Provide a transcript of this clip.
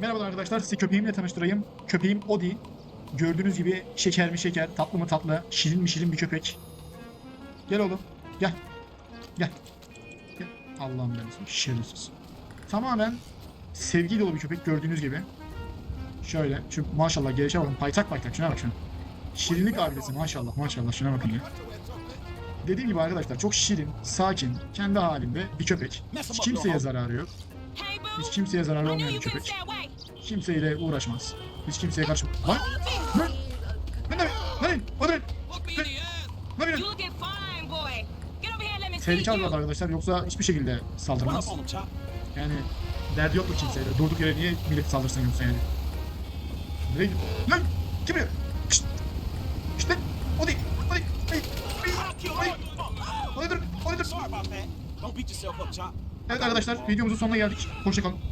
Merhabalar arkadaşlar, sizi köpeğimle tanıştırayım. Köpeğim Odi. Gördüğünüz gibi şeker mi şeker, tatlı mı tatlı, şirin mi şirin bir köpek. Gel oğlum, gel. Gel. Gel. Allah'ım ben şerefsiz. Tamamen sevgi dolu bir köpek gördüğünüz gibi. Şöyle, şu maşallah gelişe bakın, paytak paytak şuna bak şuna. Şirinlik abidesi maşallah maşallah şuna bakın ya. Dediğim gibi arkadaşlar çok şirin, sakin, kendi halinde bir köpek. Hiç kimseye zararı yok. Hiç kimseye zararı I olmayan bir köpek. Kimseyle uğraşmaz. Hiç kimseye karşı... Lan! Lan! Lan? Lan! O? Lan Tehlike you. alıyor arkadaşlar yoksa hiçbir şekilde saldırmaz. Yani derdi yoktur kimseyle. Durduk yere niye millet saldırsın yoksa yani. Nereye gidiyor? Lan! Kim ya? Şşt! Şşt lan! O değil! O değil! O nedir? O yourself up, Chop. Evet arkadaşlar videomuzun sonuna geldik. Hoşçakalın.